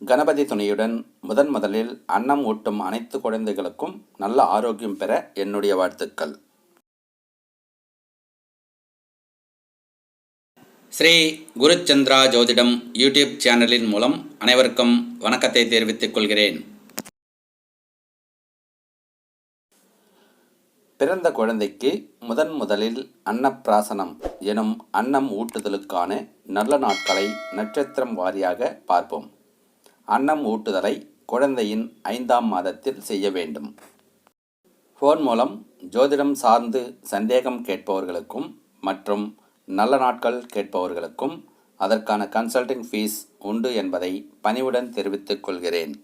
கணபதி துணையுடன் முதன் முதலில் அன்னம் ஊட்டும் அனைத்து குழந்தைகளுக்கும் நல்ல ஆரோக்கியம் பெற என்னுடைய வாழ்த்துக்கள். ஸ்ரீ குருச்சந்திரா ஜோதிடம் யூடியூப் சேனலின் மூலம் அனைவருக்கும் வணக்கத்தை தெரிவித்துக் கொள்கிறேன். பிறந்த குழந்தைக்கு முதன் முதலில் அன்னப்பிராசனம் எனும் அன்னம் ஊட்டுதலுக்கான நல்ல நாட்களை நட்சத்திரம் வாரியாக பார்ப்போம். அன்னம் ஊட்டுதலை குழந்தையின் ஐந்தாம் மாதத்தில் செய்ய வேண்டும். ஃபோன் மூலம் ஜோதிடம் சார்ந்து சந்தேகம் கேட்பவர்களுக்கும் மற்றும் நல்ல நாட்கள் கேட்பவர்களுக்கும் அதற்கான கன்சல்டிங் ஃபீஸ் உண்டு என்பதை பணிவுடன் தெரிவித்துக் கொள்கிறேன்.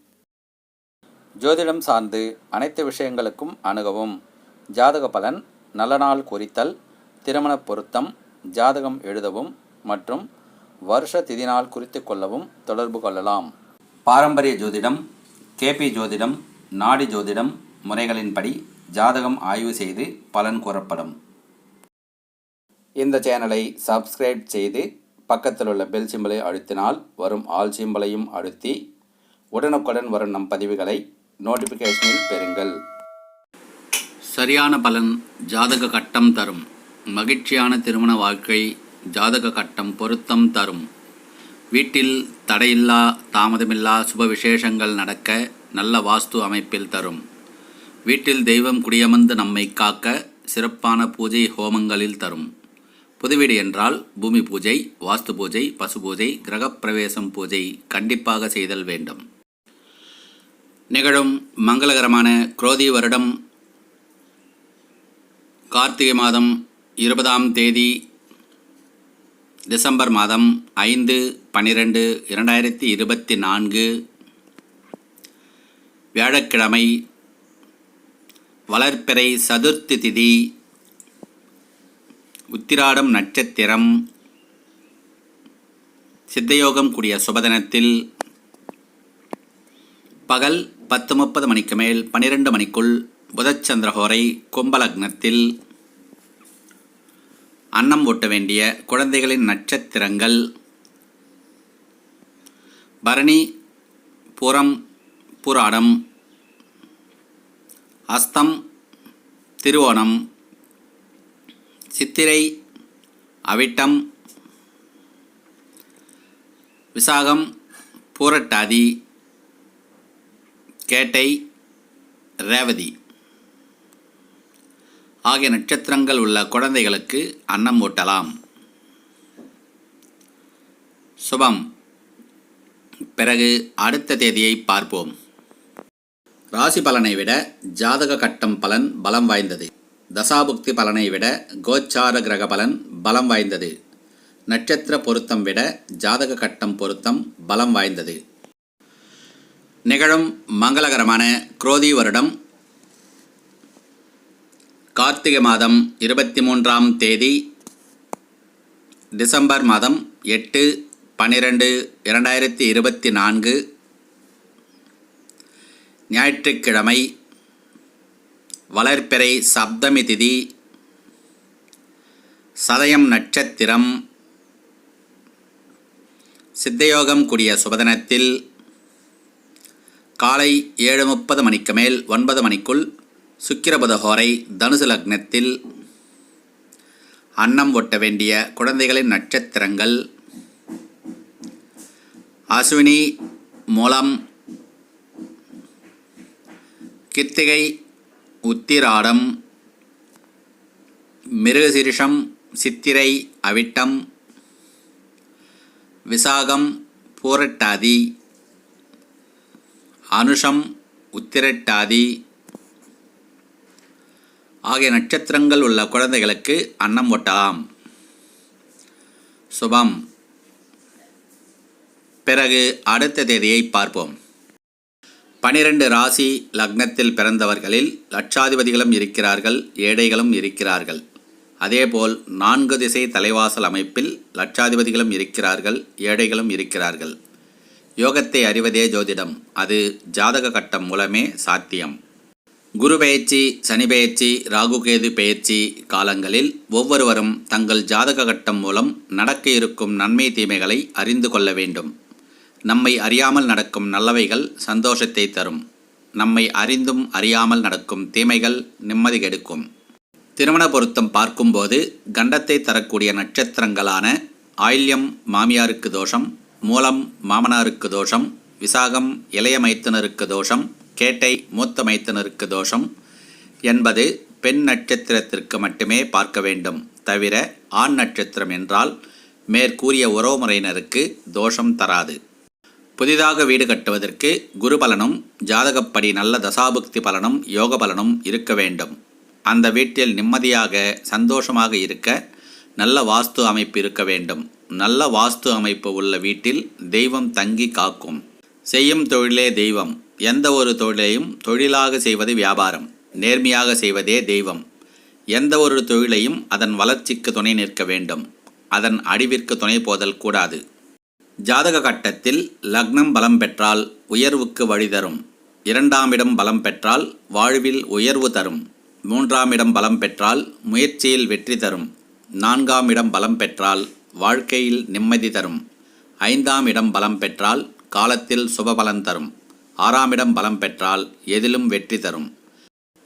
ஜோதிடம் சார்ந்து அனைத்து விஷயங்களுக்கும் அணுகவும். ஜாதக பலன் நல்ல நாள் குறித்தல் திருமண பொருத்தம் ஜாதகம் எழுதவும் மற்றும் வருஷ திதி நாள் குறித்து கொள்ளவும் தொடர்பு கொள்ளலாம். பாரம்பரிய ஜோதிடம் கேபி ஜோதிடம் நாடி ஜோதிடம் முறைகளின்படி ஜாதகம் ஆய்வு செய்து பலன் கூறப்படும். இந்த சேனலை சப்ஸ்கிரைப் செய்து பக்கத்தில் உள்ள பெல் சிம்பலை அழுத்தினால் வரும் ஆல் சிம்பலையும் அழுத்தி உடனுக்குடன் வரும் நம் பதிவுகளை நோட்டிஃபிகேஷனில் பெறுங்கள். சரியான பலன் ஜாதக கட்டம் தரும். மகிழ்ச்சியான திருமண வாழ்க்கை ஜாதக கட்டம் பொருத்தம் தரும். வீட்டில் தடையில்லா தாமதமில்லா சுப விசேஷங்கள் நடக்க நல்ல வாஸ்து அமைப்பில் தரும். வீட்டில் தெய்வம் குடியமர்ந்து நம்மை காக்க சிறப்பான பூஜை ஹோமங்களில் தரும். புது வீடு என்றால் பூமி பூஜை வாஸ்து பூஜை பசு பூஜை கிரகப்பிரவேசம் பூஜை கண்டிப்பாக செய்தல் வேண்டும். நிகழும் மங்களகரமான குரோதி வருடம் கார்த்திகை மாதம் இருபதாம் தேதி டிசம்பர் மாதம் ஐந்து பன்னிரெண்டு இரண்டாயிரத்தி இருபத்தி நான்கு வியாழக்கிழமை வளர்ப்பிறை சதுர்த்தி திதி உத்திராடம் நட்சத்திரம் சித்தயோகம் கூடிய சுபதனத்தில் பகல் பத்து முப்பது மணிக்கு மேல் பன்னிரெண்டு மணிக்குள் புதச்சந்திரஹோரை கும்பலக்னத்தில் அன்னம் ஓட்ட வேண்டிய குழந்தைகளின் நட்சத்திரங்கள். பரணி புறம் புராடம் அஸ்தம் திருவோணம் சித்திரை அவிட்டம் விசாகம் பூரட்டாதி கேட்டை ரேவதி. ஆகிய நட்சத்திரங்கள் உள்ள குழந்தைகளுக்கு அன்னம் ஊட்டலாம். சுபம். பிறகு அடுத்த தேதியை பார்ப்போம். ராசி பலனை விட ஜாதக கட்டம் பலன் பலம் வாய்ந்தது. தசாபுக்தி பலனை விட கோச்சார கிரக பலன் பலம் வாய்ந்தது. நட்சத்திர பொருத்தம் விட ஜாதக கட்டம் பொருத்தம் பலம் வாய்ந்தது. நிகழும் மங்களகரமான குரோதி வருடம் கார்த்திகை மாதம் இருபத்தி மூன்றாம் தேதி டிசம்பர் மாதம் எட்டு பன்னிரெண்டு இரண்டாயிரத்தி இருபத்தி நான்கு ஞாயிற்றுக்கிழமை வளர்ப்பிறை சப்தமி திதி சதயம் நட்சத்திரம் சித்தயோகம் கூடிய சுபதனத்தில் காலை ஏழு முப்பது மணிக்கு மேல் ஒன்பது மணிக்குள் சுக்கிரபதஹோரை தனுசு லக்னத்தில் அன்னம் ஒட்ட வேண்டிய குழந்தைகளின் நட்சத்திரங்கள் அஸ்வினி மூலம் கித்திகை உத்திராடம் மிருகசிருஷம் சித்திரை அவிட்டம் விசாகம் பூரட்டாதி அனுஷம் உத்திரட்டாதி ஆகிய நட்சத்திரங்கள் உள்ள குழந்தைகளுக்கு அன்னம் ஒட்டலாம் சுபம். பிறகு அடுத்த தேதியை பார்ப்போம். பனிரெண்டு ராசி லக்னத்தில் பிறந்தவர்களில் லட்சாதிபதிகளும் இருக்கிறார்கள் ஏழைகளும் இருக்கிறார்கள். அதேபோல் நான்கு திசை தலைவாசல் அமைப்பில் லட்சாதிபதிகளும் இருக்கிறார்கள் ஏழைகளும் இருக்கிறார்கள். யோகத்தை அறிவதே ஜோதிடம். அது ஜாதக கட்டம் மூலமே சாத்தியம். குரு பெயர்ச்சி சனி பெயர்ச்சி ராகுகேது பெயர்ச்சி காலங்களில் ஒவ்வொருவரும் தங்கள் ஜாதக கட்டம் மூலம் நடக்க இருக்கும் நன்மை தீமைகளை அறிந்து கொள்ள வேண்டும். நம்மை அறியாமல் நடக்கும் நல்லவைகள் சந்தோஷத்தை தரும். நம்மை அறிந்தும் அறியாமல் நடக்கும் தீமைகள் நிம்மதி கெடுக்கும். திருமண பொருத்தம் பார்க்கும்போது கண்டத்தை தரக்கூடிய நட்சத்திரங்களான ஆயில்யம் மாமியாருக்கு தோஷம் மூலம் மாமனாருக்கு தோஷம் விசாகம் இளைய மைத்தனருக்கு தோஷம் கேட்டை மூத்த மைத்தனருக்கு தோஷம் என்பது பெண் நட்சத்திரத்திற்கு மட்டுமே பார்க்க வேண்டும் தவிர ஆண் நட்சத்திரம் என்றால் மேற்கூறிய உறவுமுறையினருக்கு தோஷம் தராது. புதிதாக வீடு கட்டுவதற்கு குரு பலனும் ஜாதகப்படி நல்ல தசாபுக்தி பலனும் யோக பலனும் இருக்க வேண்டும். அந்த வீட்டில் நிம்மதியாக சந்தோஷமாக இருக்க நல்ல வாஸ்து அமைப்பு இருக்க வேண்டும். நல்ல வாஸ்து அமைப்பு உள்ள வீட்டில் தெய்வம் தங்கி காக்கும். செய்யும் தொழிலே தெய்வம். எந்த ஒரு தொழிலையும் தொழிலாக செய்வது வியாபாரம் நேர்மையாக செய்வதே தெய்வம். எந்த ஒரு தொழிலையும் அதன் வளர்ச்சிக்கு துணை நிற்க வேண்டும். அதன் அடிவிற்கு துணை போதல் கூடாது. ஜாதக கட்டத்தில் லக்னம் பலம் பெற்றால் உயர்வுக்கு வழி தரும். இரண்டாம் இடம் பலம் பெற்றால் வாழ்வில் உயர்வு தரும். மூன்றாம் இடம் பலம் பெற்றால் முயற்சியில் வெற்றி தரும். நான்காம் இடம் பலம் பெற்றால் வாழ்க்கையில் நிம்மதி தரும். ஐந்தாம் இடம் பலம் பெற்றால் காலத்தில் சுபபலன் தரும். ஆறாம் இடம் பலம் பெற்றால் எதிலும் வெற்றி தரும்.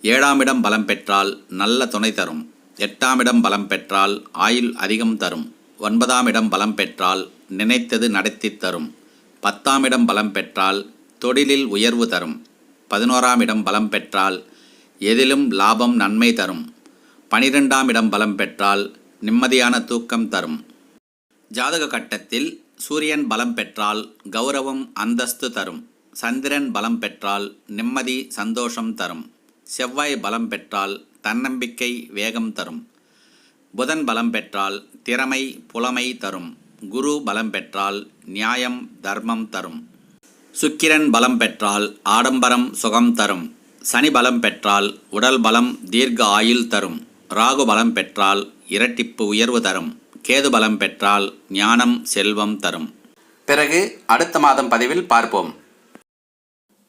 ஏழாம் இடம் பலம் பெற்றால் நல்ல துணை தரும். எட்டாம் இடம் பலம் பெற்றால் ஆயுள் அதிகம் தரும். ஒன்பதாம் இடம் பலம் பெற்றால் நினைத்தது நடத்தித் தரும். பத்தாம் இடம் பலம் பெற்றால் தொழிலில் உயர்வு தரும். பதினோராம் இடம் பலம் பெற்றால் எதிலும் லாபம் நன்மை தரும். பனிரெண்டாம் இடம் பலம் பெற்றால் நிம்மதியான தூக்கம் தரும். ஜாதக கட்டத்தில் சூரியன் பலம் பெற்றால் கௌரவம் அந்தஸ்து தரும். சந்திரன் பலம் பெற்றால் நிம்மதி சந்தோஷம் தரும். செவ்வாய் பலம் பெற்றால் தன்னம்பிக்கை வேகம் தரும். புதன் பலம் பெற்றால் திறமை புலமை தரும். குரு பலம் பெற்றால் நியாயம் தர்மம் தரும். சுக்கிரன் பலம் பெற்றால் ஆடம்பரம் சுகம் தரும். சனி பலம் பெற்றால் உடல் பலம் தீர்க்க ஆயுள் தரும். ராகு பலம் பெற்றால் இரட்டிப்பு உயர்வு தரும். கேது பலம் பெற்றால் ஞானம் செல்வம் தரும். பிறகு அடுத்த மாதம் பதிவில் பார்ப்போம்.